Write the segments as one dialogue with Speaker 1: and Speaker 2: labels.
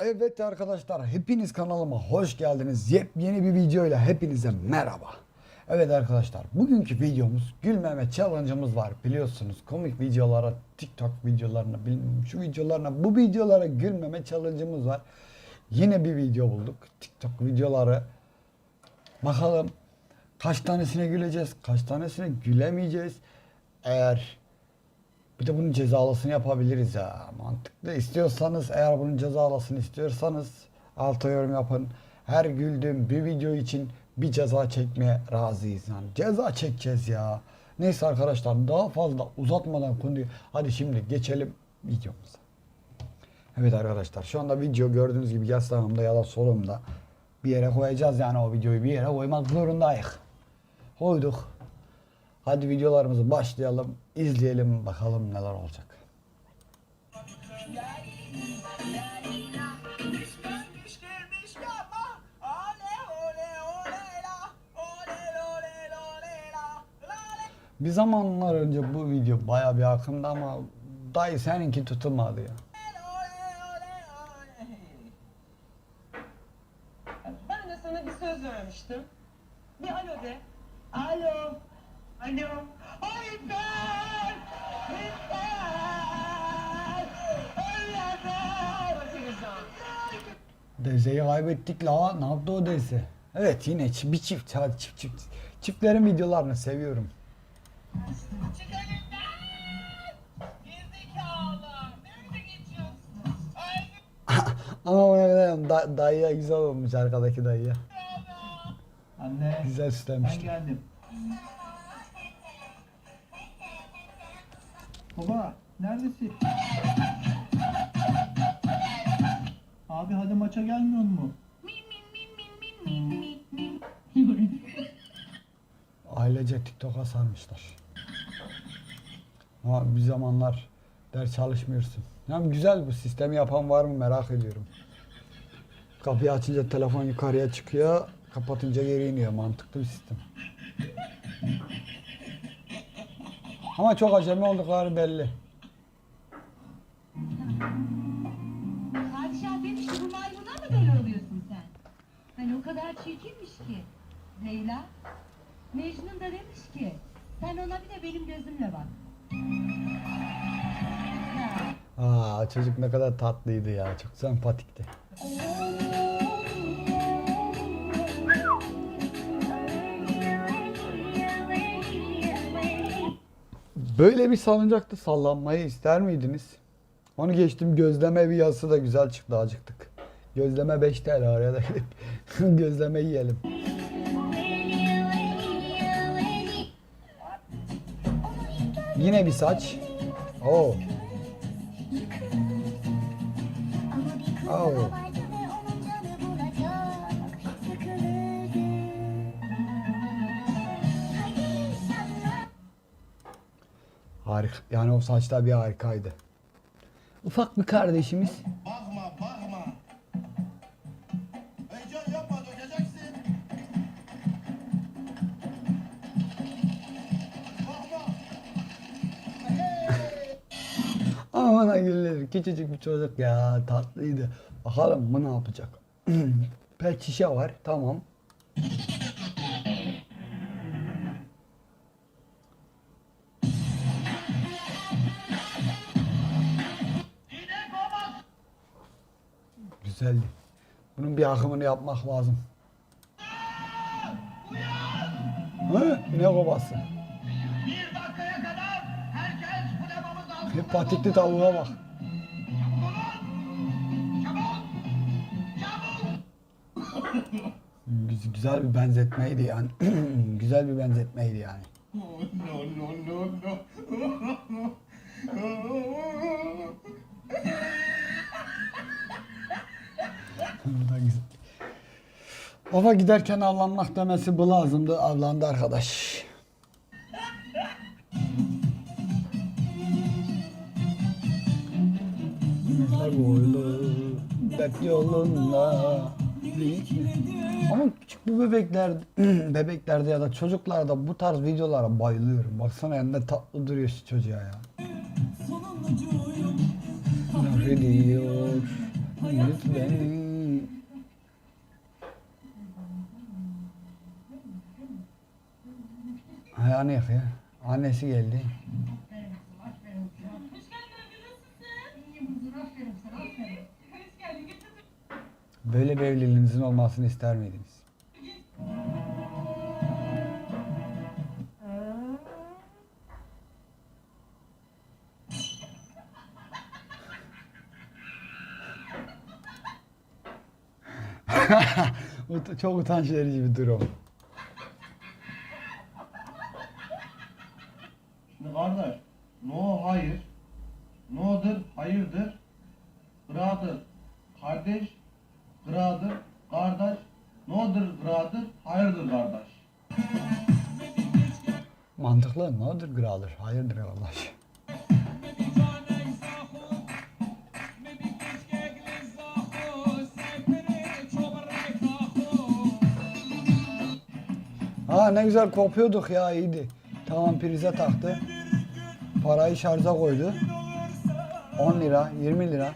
Speaker 1: Evet arkadaşlar hepiniz kanalıma hoş geldiniz. Yepyeni bir videoyla hepinize merhaba. Evet arkadaşlar bugünkü videomuz gülmeme challenge'ımız var biliyorsunuz. Komik videolara, TikTok videolarına, bilmem şu videolarına, bu videolara gülmeme challenge'ımız var. Yine bir video bulduk. TikTok videoları. Bakalım kaç tanesine güleceğiz, kaç tanesine gülemeyeceğiz. Eğer bir de bunun cezalısını yapabiliriz ya. Mantıklı. İstiyorsanız eğer bunun cezalısını istiyorsanız alta yorum yapın. Her güldüğüm bir video için bir ceza çekmeye razıyız. Yani ceza çekeceğiz ya. Neyse arkadaşlar daha fazla uzatmadan konuyu hadi şimdi geçelim videomuza. Evet arkadaşlar şu anda video gördüğünüz gibi ya sağımda ya da solumda bir yere koyacağız yani o videoyu bir yere koymak zorundayız. Koyduk. Hadi videolarımızı başlayalım, izleyelim bakalım neler olacak. Bir zamanlar önce bu video baya bir akımdı ama dayı seninki tutulmadı ya.
Speaker 2: Ben de sana bir söz vermiştim. Bir alo de. Alo. Alo.
Speaker 3: Ay ben.
Speaker 1: Dezeyi kaybettik la. Ne yaptı o Deze? Evet yine bir çift. Hadi çift çift. Çiftlerin videolarını seviyorum. Ama o ne kadar da, dayıya güzel olmuş arkadaki dayıya.
Speaker 4: Anne
Speaker 1: Güzel
Speaker 4: ben
Speaker 1: süslenmişti.
Speaker 4: geldim. Baba neredesin? Abi hadi maça gelmiyor mu?
Speaker 1: Ailece TikTok'a sarmışlar. Ama bir zamanlar ders çalışmıyorsun. Yani güzel bu sistemi yapan var mı merak ediyorum. Kapıyı açınca telefon yukarıya çıkıyor, kapatınca geri iniyor. Mantıklı bir sistem. Ama çok acemi oldukları belli.
Speaker 5: Hani o kadar çirkinmiş ki. Leyla, Mecnun da demiş ki sen ona bir de benim gözümle bak.
Speaker 1: Aa çocuk ne kadar tatlıydı ya. Çok sempatikti. Böyle bir salıncakta sallanmayı ister miydiniz? Onu geçtim gözleme bir yazısı da güzel çıktı acıktık. Gözleme 5 TL araya da gidip gözleme yiyelim. Yine bir saç. Oo. Oo. Harika. Yani o saçlar bir harikaydı. Ufak bir kardeşimiz.
Speaker 6: Bakma bakma.
Speaker 1: Aman gülleri küçücük bir çocuk ya tatlıydı. Bakalım bu ne yapacak? Pet şişe var tamam. Güzeldi. Bunun bir akımını yapmak lazım. Hı? Ne kovası?
Speaker 3: Altında.
Speaker 1: Hepatikli tavuğa bak. Güz- Güzel bir benzetmeydi yani. Güzel bir benzetmeydi yani. Baba giderken avlanmak demesi bu lazımdı. Avlandı arkadaş. Boylu dert yolunda Ama küçük bu bebekler bebeklerde ya da çocuklarda bu tarz videolara bayılıyorum. Baksana yanında tatlı duruyor şu çocuğa ya. Nefrediyor Unut beni. Hay anne ya. Annesi geldi. Böyle bir evliliğinizin olmasını ister miydiniz? Çok utanç verici bir durum. Mantıklı nedir gradır? Hayırdır arkadaş. Ha ne güzel kopuyorduk ya iyiydi. Tamam prize taktı. Parayı şarja koydu. 10 lira, 20 lira,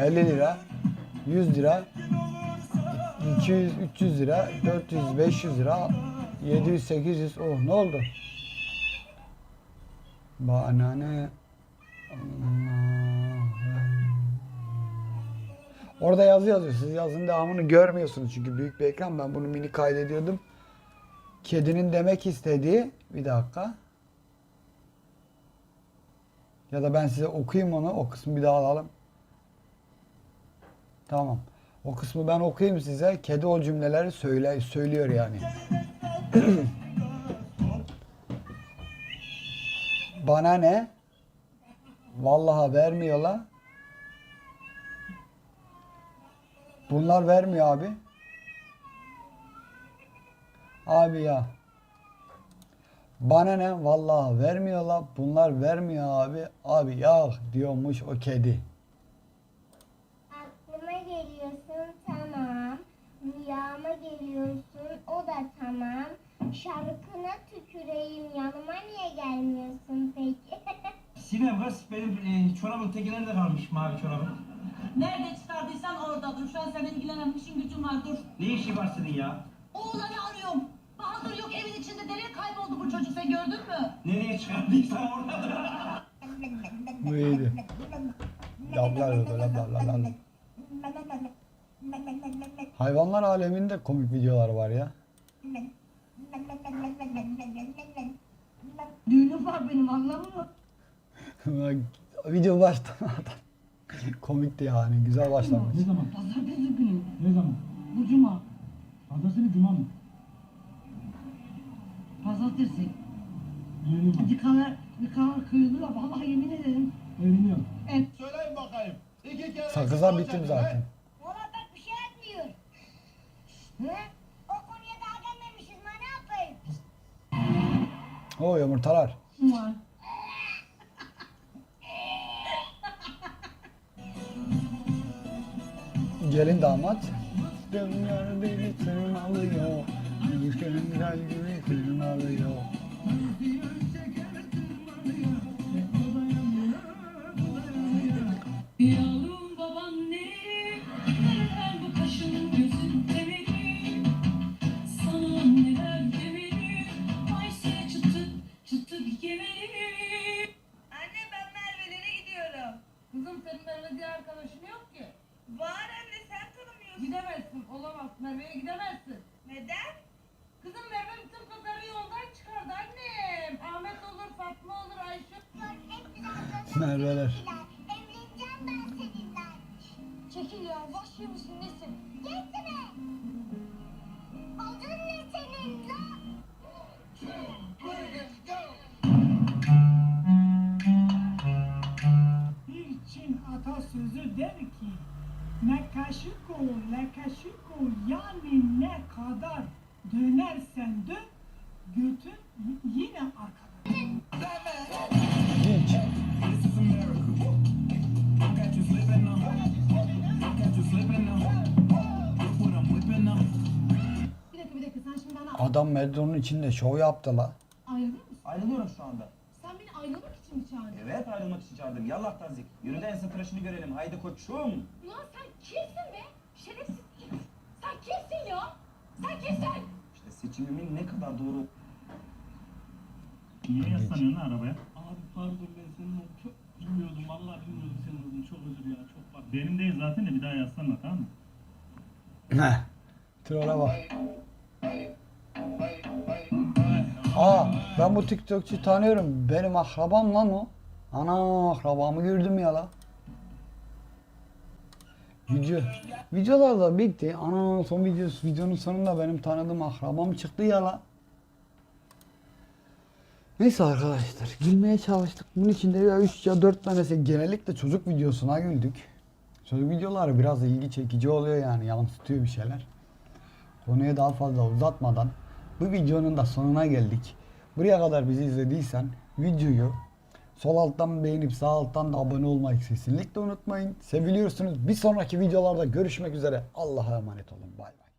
Speaker 1: 50 lira, 100 lira, 200, 300 lira, 400, 500 lira, 700, 800. Oh ne oldu? Bana ne? Orada yazı yazıyor. Siz yazın devamını görmüyorsunuz çünkü büyük bir ekran. Ben bunu mini kaydediyordum. Kedinin demek istediği bir dakika. Ya da ben size okuyayım onu. O kısmı bir daha alalım. Tamam. O kısmı ben okuyayım size. Kedi o cümleleri söyle, söylüyor yani. Bana ne? Vallahi vermiyorlar. Bunlar vermiyor abi. Abi ya. Bana ne? Vallahi vermiyorlar. Bunlar vermiyor abi. Abi ya diyormuş o kedi.
Speaker 3: Benim e, çorabın teki nerede kalmış mavi çorabın?
Speaker 5: Nerede çıkardıysan orada dur. Şu an seninle ilgilenen işin gücün var dur.
Speaker 3: Ne işi var senin ya?
Speaker 5: Oğlanı arıyorum. Bahadır yok evin içinde. Nereye kayboldu bu çocuk sen gördün mü?
Speaker 3: Nereye çıkardıysan oradadır.
Speaker 1: Bu iyiydi. Lablar lablar lablar lablar. Hayvanlar aleminde komik videolar var ya.
Speaker 5: Düğünüm var benim anladın mı?
Speaker 1: Video başlamadan komikti yani. Güzel başlamış.
Speaker 4: Ne zaman?
Speaker 5: Pazartesi günü.
Speaker 4: Ne zaman?
Speaker 5: Bu cuma.
Speaker 4: Pazartesi cuma mı?
Speaker 5: Pazartesi.
Speaker 4: Düğünü var.
Speaker 5: Yıkalar, yıkalar kıyılır da vallahi yemin ederim.
Speaker 4: Evleniyorum.
Speaker 5: Evet.
Speaker 6: Söyleyin bakayım. İki kere
Speaker 1: bittim
Speaker 6: olacak,
Speaker 1: zaten.
Speaker 7: Valla bak bir şey etmiyor. Hı? O konuya daha gelmemişiz ma ne yapayım?
Speaker 1: O yumurtalar.
Speaker 5: Var.
Speaker 1: Gelin damat. Dünya beni tırmalıyor. Güzel gibi tırmalıyor.
Speaker 8: Yavrum baban nereye? Nereden bu kaşın gözün temeli? Sana neler demeli? Ay seni çıtık çıtık yemeli.
Speaker 2: Anne ben Merve'lere gidiyorum.
Speaker 5: Kızım senin Merve diye arkadaşın yok ki.
Speaker 2: Var.
Speaker 5: Gidemezsin, olamaz. Merve'ye gidemezsin.
Speaker 2: Neden?
Speaker 5: Kızım Merve bütün kızları yoldan çıkardı annem. Ahmet olur, Fatma olur, Ayşe.
Speaker 7: Güzel
Speaker 1: Merveler.
Speaker 9: Ol yani ne kadar dönersen dön götün yine arkada.
Speaker 1: Hiç.
Speaker 5: Bir dakika bir dakika sen şimdi bana
Speaker 1: Adam metronun içinde şov yaptı la.
Speaker 5: ayrılır mısın?
Speaker 4: Ayrılıyorum şu anda.
Speaker 5: Sen beni ayrılmak için için mi çağırdın?
Speaker 3: Evet ayrılmak için çağırdım. Yallah tazik. Yürü de ense tıraşını görelim. Haydi koçum.
Speaker 5: Ulan sen kimsin be? Şerefsiz. Sen kimsin ya? Sen kimsin?
Speaker 3: İşte seçimimin ne kadar doğru
Speaker 4: Niye yaslanıyorsun lan arabaya?
Speaker 10: Abi pardon ben senin olduğunu çok bilmiyordum. Vallahi bilmiyordum senin olduğunu. Çok özür ya. Çok pardon.
Speaker 4: Benim değil zaten de bir daha yaslanma tamam mı?
Speaker 1: Heh. Troll'e bak. Aa ben bu TikTokçu tanıyorum. Benim akrabam lan o. Ana akrabamı gördüm ya la. Video, videolar da bitti. Ana son videosu, videonun sonunda benim tanıdığım akrabam çıktı ya la. Neyse arkadaşlar gülmeye çalıştık. Bunun içinde ya 3 ya 4 tanesi genellikle çocuk videosuna güldük. Çocuk videoları biraz da ilgi çekici oluyor yani yansıtıyor bir şeyler. Konuyu daha fazla uzatmadan bu videonun da sonuna geldik. Buraya kadar bizi izlediysen videoyu sol alttan beğenip sağ alttan da abone olmayı kesinlikle unutmayın. Seviliyorsunuz. Bir sonraki videolarda görüşmek üzere. Allah'a emanet olun. Bay bay.